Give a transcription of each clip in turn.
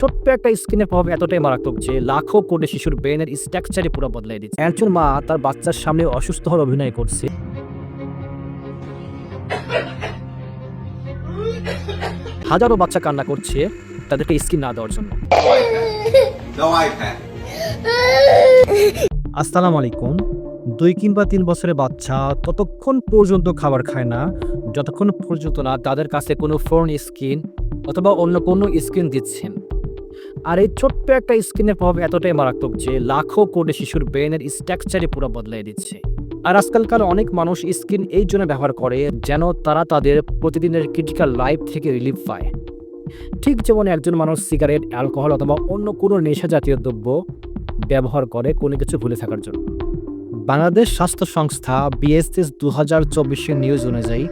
ছোট্ট একটা স্কিনের প্রভাব এতটাই মারাত্মক যে লাখো কোটি শিশুর ব্রেনের স্ট্রাকচারে পুরো বদলাই দিচ্ছে। একজন মা তার বাচ্চার সামনে অসুস্থ হওয়ার অভিনয় করছে। হাজারো বাচ্চা কান্না করছে তাদেরকে স্কিন না দেওয়ার জন্য. আসসালামু আলাইকুম। দুই কিংবা তিন বছরের বাচ্চা ততক্ষণ পর্যন্ত খাবার খায় না, যতক্ষণ পর্যন্ত না তাদের কাছে কোনো ফোন, স্ক্রিন অথবা অন্য কোনো স্ক্রিন দিচ্ছেন। আর এই ছোট্ট একটা স্ক্রিনের প্রভাব এতটাই মারাত্মক যে লাখো কোটি শিশুর ব্রেনের স্ট্রাকচারে পুরো বদলাই দিচ্ছে। আর আজকালকার অনেক মানুষ স্ক্রিন এই জন্য ব্যবহার করে যেন তারা তাদের প্রতিদিনের ক্রিটিক্যাল লাইফ থেকে রিলিফ পায়। ঠিক যেমন একজন মানুষ সিগারেট অ্যালকোহল অথবা অন্য কোনো নেশা জাতীয় দ্রব্য ব্যবহার করে কোনো কিছু ভুলে থাকার জন্য। বাংলাদেশ স্বাস্থ্য সংস্থা বিএসএস দু হাজার চব্বিশের নিউজ অনুযায়ী,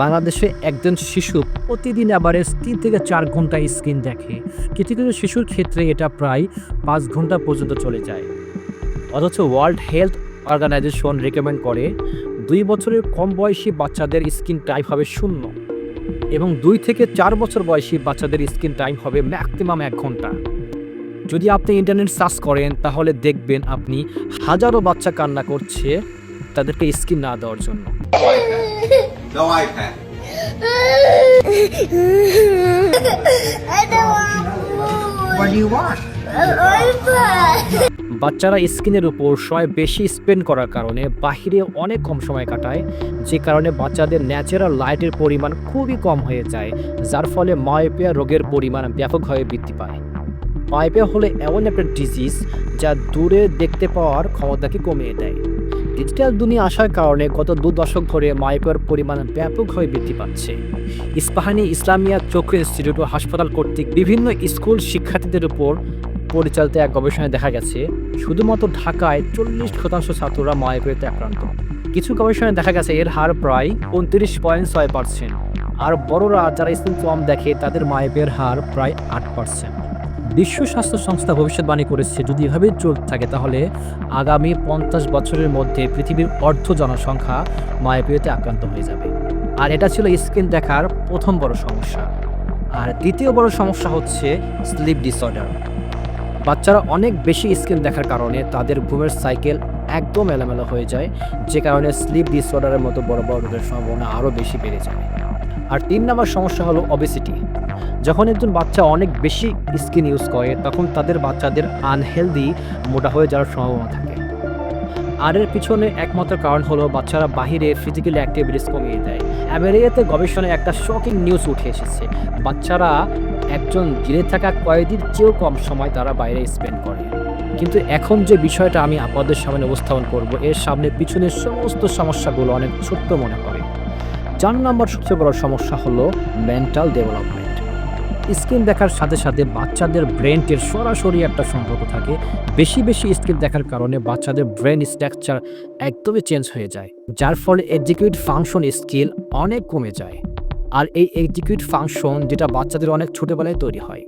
বাংলাদেশে একজন শিশু প্রতিদিন অ্যাভারেজ তিন থেকে চার ঘণ্টা স্ক্রিন দেখে। কিছু কিছু শিশুর ক্ষেত্রে এটা প্রায় পাঁচ ঘণ্টা পর্যন্ত চলে যায়। অথচ ওয়ার্ল্ড হেলথ অর্গানাইজেশন রেকমেন্ড করে, দুই বছরের কম বয়সী বাচ্চাদের স্ক্রিন টাইম হবে শূন্য এবং দুই থেকে চার বছর বয়সী বাচ্চাদের স্ক্রিন টাইম হবে ম্যাক্সিমাম এক ঘণ্টা। যদি আপনি ইন্টারনেট সার্চ করেন তাহলে দেখবেন আপনি হাজারো বাচ্চা কান্না করছে তাদেরকে স্কিন না দেওয়ার জন্য. বাচ্চারা স্কিনের উপর সময় বেশি স্পেন্ড করার কারণে বাহিরে অনেক কম সময় কাটায় যে কারণে বাচ্চাদের ন্যাচারাল লাইটের পরিমাণ খুবই কম হয়ে যায় যার ফলে মায়োপিয়া রোগের পরিমাণ ব্যাপকভাবে বৃদ্ধি পায়। মায়োপিয়া হলো এমন একটা ডিজিজ যা দূরে দেখতে পাওয়ার ক্ষমতাকে কমিয়ে দেয়। ডিজিটাল দুনিয়া আসার কারণে গত দু দশক ধরে মাইপের পরিমাণ ব্যাপকভাবে বৃদ্ধি পাচ্ছে। ইস্পাহানি ইসলামিয়া চক্ষু ইনস্টিটিউট ও হাসপাতাল কর্তৃক বিভিন্ন স্কুল শিক্ষার্থীদের উপর পরিচালিত এক গবেষণায় দেখা গেছে, শুধুমাত্র ঢাকায় চল্লিশ শতাংশ ছাত্ররা মায়োপিয়াতে আক্রান্ত। কিছু গবেষণায় দেখা গেছে এর হার প্রায় উনত্রিশ পয়েন্ট ছয় পার্সেন্ট। আর বড়রা যারা স্কুল কম দেখে তাদের মায়োপিয়ার হার প্রায় আট পার্সেন্ট। বিশ্ব স্বাস্থ্য সংস্থা ভবিষ্যৎবাণী করেছে, যদি এভাবে চলতে থাকে তাহলে আগামী পঞ্চাশ বছরের মধ্যে পৃথিবীর অর্ধ জনসংখ্যা মায়োপিয়াতে আক্রান্ত হয়ে যাবে। আর এটা ছিল স্ক্রিন দেখার প্রথম বড় সমস্যা। আর দ্বিতীয় বড় সমস্যা হচ্ছে স্লিপ ডিসঅর্ডার বাচ্চারা অনেক বেশি স্ক্রিন দেখার কারণে তাদের ঘুমের সাইকেল একদম এলোমেলো হয়ে যায়, যে কারণে স্লিপ ডিসঅর্ডারের মতো বড় বড় রোগের সম্ভাবনা আরও বেশি বেড়ে যায় আর তিন নম্বর সমস্যা হলো অবেসিটি যখন একজন বাচ্চা অনেক বেশি স্কিন ইউজ করে, তখন তাদের বাচ্চাদের আনহেলদি মোটা হয়ে যাওয়ার সম্ভাবনা থাকে। আর এর পিছনে একমাত্র কারণ হলো বাচ্চারা বাহিরে ফিজিক্যাল অ্যাক্টিভিটিস কমিয়ে দেয়। আমেরিকাতে গবেষণায় একটা শকিং নিউজ উঠে এসেছে। বাচ্চারা একজন জেলে থাকা কয়েদির চেয়েও কম সময় তারা বাইরে স্পেন্ড করে। কিন্তু এখন যে বিষয়টা আমি আপনাদের সামনে উপস্থাপন করব, এর সামনে পিছনের সমস্ত সমস্যাগুলো অনেক ছোট্ট মনে করে চার নম্বর সবচেয়ে বড় সমস্যা হলো মেন্টাল ডেভেলপমেন্ট স্ক্রিন দেখার সাথে সাথে বাচ্চাদের ব্রেনটির সরাসরি একটা সম্পর্ক থাকে। বেশি বেশি স্ক্রিন দেখার কারণে বাচ্চাদের ব্রেন স্ট্রাকচার একদমই চেঞ্জ হয়ে যায়, যার ফলে এক্সিকিউট ফাংশন স্কিল অনেক কমে যায়। আর এই এক্সিকিউট ফাংশন যেটা বাচ্চাদের অনেক ছোটোবেলায় তৈরি হয়।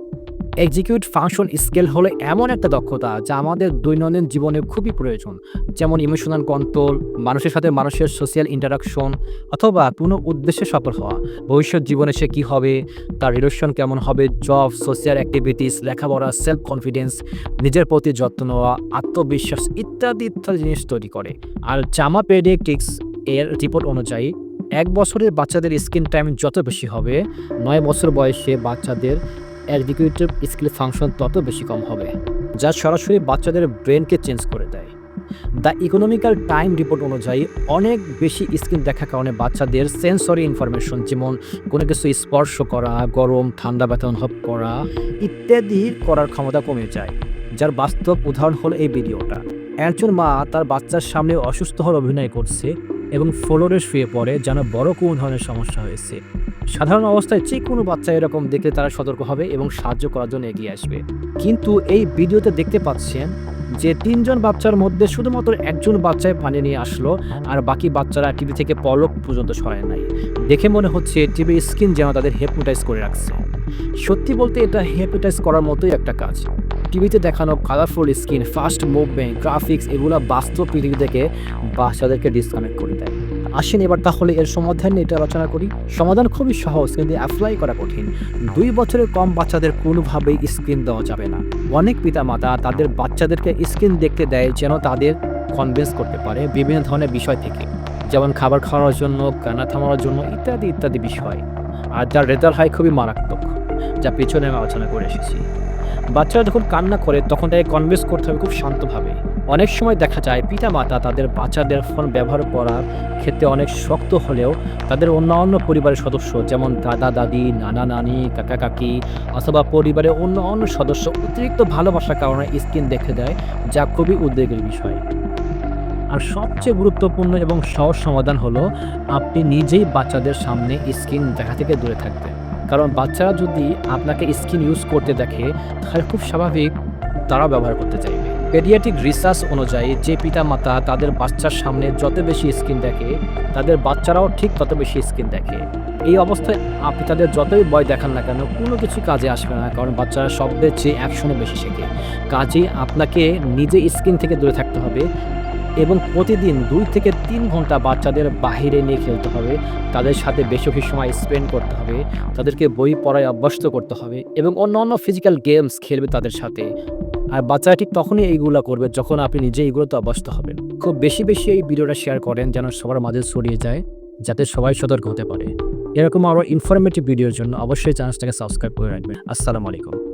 এক্সিকিউট ফাংশন স্কেল হলো এমন একটা দক্ষতা যা আমাদের দৈনন্দিন জীবনে খুবই প্রয়োজন। যেমন ইমোশনাল কন্ট্রোল মানুষের সাথে মানুষের সোশ্যাল ইন্টারাকশন অথবা কোনো উদ্দেশ্যে সফল হওয়া। ভবিষ্যৎ জীবনে সে কী হবে, তার রিলেশন কেমন হবে জব সোশ্যাল অ্যাক্টিভিটিস লেখাপড়া সেলফ কনফিডেন্স নিজের প্রতি যত্ন নেওয়া, আত্মবিশ্বাস ইত্যাদি ইত্যাদি জিনিস তৈরি করে। আর জামা পেডিয়াট্রিক্স এর রিপোর্ট অনুযায়ী, এক বছরের বাচ্চাদের স্ক্রিন টাইম যত বেশি হবে, নয় বছর বয়সে বাচ্চাদের এক্সিকিউটিভ স্কিল ফাংশন তত বেশি কম হবে, যা সরাসরি বাচ্চাদের ব্রেনকে চেঞ্জ করে দেয়। দ্য ইকোনমিক্যাল টাইম রিপোর্ট অনুযায়ী অনেক বেশি স্ক্রিন দেখার কারণে বাচ্চাদের সেন্সরি ইনফরমেশন যেমন কোনো কিছু স্পর্শ করা, গরম, ঠান্ডা, ব্যথা অনুভব করা ইত্যাদি করার ক্ষমতা কমে যায়, যার বাস্তব উদাহরণ হলো এই ভিডিওটা। একজন মা তার বাচ্চার সামনে অসুস্থ হওয়ার অভিনয় করছে এবং ফ্লোরে শুয়ে পড়ে যেন বড় কোনো ধরনের সমস্যা হয়েছে। সাধারণ অবস্থায় যে কোনো বাচ্চা এরকম দেখলে তারা সতর্ক হবে এবং সাহায্য করার জন্য এগিয়ে আসবে। কিন্তু এই ভিডিওতে দেখতে পাচ্ছেন যে তিনজন বাচ্চার মধ্যে শুধুমাত্র একজন বাচ্চায় পানি নিয়ে আসলো আর বাকি বাচ্চারা টিভি থেকে পলক পর্যন্ত সরায় নাই। দেখে মনে হচ্ছে টিভির স্ক্রিন যেন তাদের হেপনোটাইজ করে রাখছে। সত্যি বলতে এটা হেপনোটাইজ করার মতোই একটা কাজ। টিভিতে দেখানো colourful screen fast movement graphics এগুলো বাস্তব পৃথিবী থেকে বাচ্চাদেরকে ডিসকানেক্ট করে দেয়। আসেন এবার তাহলে এর সমাধান নিয়ে এটা আলোচনা করি। সমাধান খুবই সহজ, কিন্তু অ্যাপ্লাই করা কঠিন। দুই বছরের কম বাচ্চাদের কোনোভাবেই স্ক্রিন দেওয়া যাবে না। অনেক পিতামাতা তাদের বাচ্চাদেরকে স্ক্রিন দেখতে দেয় যেন তাদের কনভিন্স করতে পারে বিভিন্ন ধরনের বিষয় থেকে। যেমন খাবার খাওয়ানোর জন্য কানা থামানোর জন্য ইত্যাদি ইত্যাদি বিষয়। আর যার রেজাল্ট হয় খুবই মারাত্মক, যা পেছনে আমি আলোচনা করে এসেছি। বাচ্চারা যখন কান্না করে, তখন তাকে কনভিন্স করতে হবে খুব শান্তভাবে। অনেক সময় দেখা যায় পিতামাতা তাদের বাচ্চাদের ফোন ব্যবহার করার ক্ষেত্রে অনেক শক্ত হলেও তাদের অন্যান্য পরিবারের সদস্য, যেমন দাদা, দাদি, নানা, নানি, কাকা, কাকি, অথবা পরিবারের অন্য অন্য সদস্য অতিরিক্ত ভালোবাসার কারণে স্ক্রিন দেখে দেয়, যা খুবই উদ্বেগের বিষয়। আর সবচেয়ে গুরুত্বপূর্ণ এবং সহজ সমাধান হলো, আপনি নিজেই বাচ্চাদের সামনে স্ক্রিন দেখা থেকে দূরে থাকবেন। কারণ বাচ্চারা যদি আপনাকে স্কিন ইউজ করতে দেখে, তাহলে খুব স্বাভাবিক তারা ব্যবহার করতে চাইবে। পেডিয়াট্রিক রিসার্চ অনুযায়ী যে পিতামাতা তাদের বাচ্চার সামনে যত বেশি স্কিন দেখে, তাদের বাচ্চারাও ঠিক তত বেশি স্কিন দেখে। এই অবস্থায় আপনি তাদের যতই ভয় দেখান না কেন, কোনো কিছু কাজে আসবে না, কারণ বাচ্চারা শব্দের চেয়ে অ্যাকশনে বেশি শেখে। কাজেই আপনাকে নিজে স্কিন থেকে দূরে থাকতে হবে এবং প্রতিদিন দুই থেকে তিন ঘণ্টা বাচ্চাদের বাহিরে নিয়ে খেলতে হবে। তাদের সাথে বেশি সময় স্পেন্ড করতে হবে। তাদেরকে বই পড়ায় অভ্যস্ত করতে হবে এবং অন্য অন্য ফিজিক্যাল গেমস খেলবে তাদের সাথে। আর বাচ্চারা ঠিক তখনই এইগুলো করবে যখন আপনি নিজে এইগুলোতে অভ্যস্ত হবেন। খুব বেশি বেশি এই ভিডিওটা শেয়ার করেন যেন সবার মাঝে ছড়িয়ে যায়, যাতে সবাই সতর্ক হতে পারে। এরকম আরও ইনফরমেটিভ ভিডিওর জন্য অবশ্যই চ্যানেলটাকে সাবস্ক্রাইব করে রাখবেন। আসসালামু আলাইকুম।